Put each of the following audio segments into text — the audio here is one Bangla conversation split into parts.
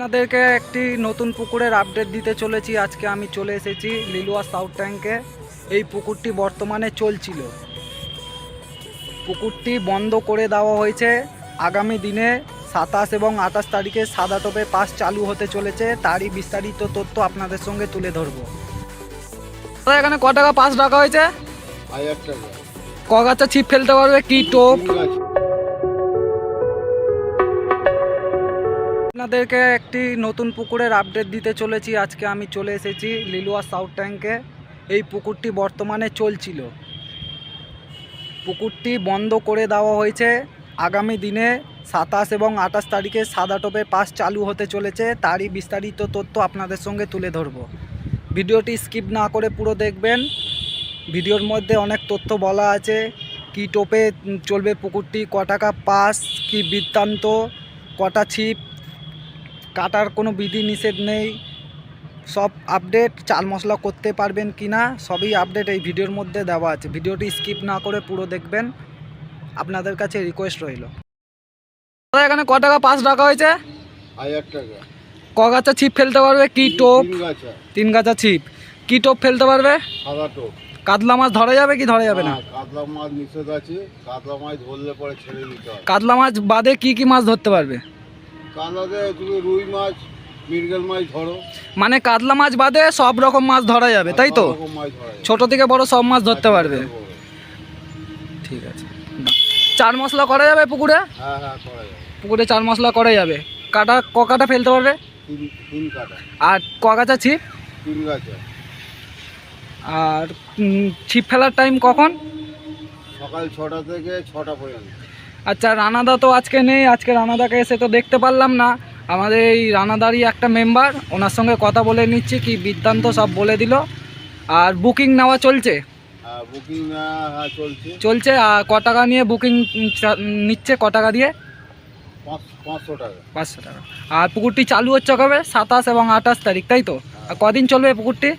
আপনাদেরকে একটি নতুন পুকুরের আপডেট দিতে চলেছি। আজকে আমি চলে এসেছি লিলুয়া সাউথ ট্যাঙ্কে এই পুকুরটি বর্তমানে চলছিল। পুকুরটি বন্ধ করে দেওয়া হয়েছে। আগামী দিনে সাতাশ এবং আঠাশ তারিখে সাদা টোপে পাস চালু হতে চলেছে। তারই বিস্তারিত তথ্য আপনাদের সঙ্গে তুলে ধরবো। এখানে ক টাকা পাস রাখা হয়েছে? ক গাছা ছিপ ফেলতে পারবে? কি টোপ? আপনাদেরকে একটি নতুন পুকুরের আপডেট দিতে চলেছি। আজকে আমি চলে এসেছি লিলুয়া সাউথ ট্যাঙ্কে এই পুকুরটি বর্তমানে চলছিল। পুকুরটি বন্ধ করে দেওয়া হয়েছে। আগামী দিনে সাতাশ এবং আঠাশ তারিখে সাদা টোপে পাস চালু হতে চলেছে। তারই বিস্তারিত তথ্য আপনাদের সঙ্গে তুলে ধরবো। ভিডিওটি স্কিপ না করে পুরো দেখবেন। ভিডিওর মধ্যে অনেক তথ্য বলা আছে। কি টোপে চলবে পুকুরটি ক টাকা পাস কি বৃত্তান্ত, কটা ছিপ কাটার কোনো বিধি নিষেধ নেই। সব আপডেট চাল মশলা করতে পারবেন কি না সবই আপডেট এই ভিডিওর মধ্যে দেওয়া আছে। ভিডিওটি স্কিপ না করে পুরো দেখবেন। আপনাদের কাছে রিকোয়েস্ট রইল। দাদা এখানে ক টাকা পাস রাখা হয়েছে? ক গাছা ছিপ ফেলতে পারবে? কি টোপ? তিন গাছা। ছিপ। কি টোপ ফেলতে পারবে? কাতলা মাছ ধরা যাবে কি ধরা যাবে না? কাতলা মাছ নিষেধ আছে। কাতলা মাছ ধরলে পরে ছেড়ে দিতে কাতলা মাছ বাদে কি কি মাছ ধরতে পারবে? তুমি রুই মাছ মৃগেল মাছ ধরো। মানে কাতলা মাছ বাদে সব রকম মাছ ধরা যাবে তাই তো? সব রকম মাছ ধরা যায়। ছোট থেকে বড় সব মাছ ধরতে পারবে? ঠিক আছে। চার মশলা করা যাবে পুকুরে? হ্যাঁ হ্যাঁ করা যায় পুকুরে চার মশলা করা যাবে। কাটা ক কাটা ফেলতে পারবে? তিন তিন কাটা। আর ক ছিপ? তিন আর উম, ছিপ ফেলার টাইম কখন? সকাল ছটা থেকে ছটা পর্যন্ত। আচ্ছা রানাদা তো আজকে নেই আজকে রানাদাকে এসে তো দেখতে পারলাম না। আমাদের এই রানাদারই একটা মেম্বার ওনার সঙ্গে কথা বলে নিচ্ছি কি বৃত্তান্ত সব বলে দিল। আর বুকিং নেওয়া চলছে? হ্যাঁ বুকিং হ্যাঁ চলছে। চলছে আর ক টাকা নিয়ে বুকিং নিচ্ছে ক টাকা দিয়ে? পাঁচশো টাকা। পাঁচশো টাকা। আর পুকুরটি চালু হচ্ছে কবে? সাতাশ এবং আঠাশ তারিখ তাই তো? আর কদিন চলবে পুকুরটি?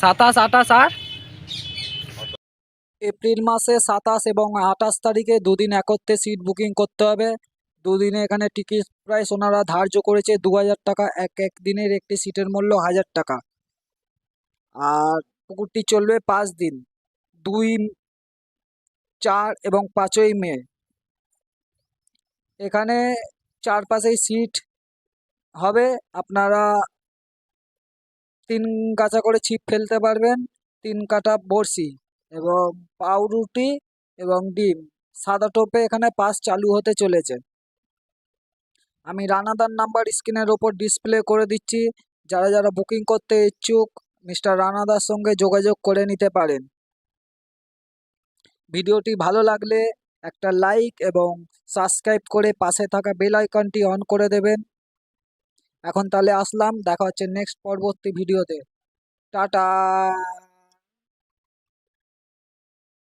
সাতাশ আঠাশ আর? এপ্রিল মাসে সাতাশ এবং আঠাশ তারিখে দুদিন একত্রে সিট বুকিং করতে হবে। দুদিনে এখানে টিকিট প্রাইস ওনারা ধার্য করেছে দু হাজার টাকা। এক এক দিনের একটি সিটের মূল্য হাজার টাকা। আর পুকুরটি চলবে পাঁচ দিন, দুই, চার এবং পাঁচই মে। এখানে চারপাশেই সিট হবে। আপনারা তিন গাছা করে ছিপ ফেলতে পারবেন, তিন কাটা বড়শি। এবং পাউরুটি এবং ডিম। সাদা টোপে এখানে পাস চালু হতে চলেছে। আমি রানাদার নাম্বার স্ক্রিনের ওপর ডিসপ্লে করে দিচ্ছি। যারা যারা বুকিং করতে ইচ্ছুক, মিস্টার রানাদার সঙ্গে যোগাযোগ করে নিতে পারেন। ভিডিওটি ভালো লাগলে একটা লাইক এবং সাবস্ক্রাইব করে পাশে থাকা বেল আইকনটি অন করে দেবেন। এখন তাহলে আসলাম। দেখা হচ্ছে নেক্সট পরবর্তী ভিডিওতে। টাটা!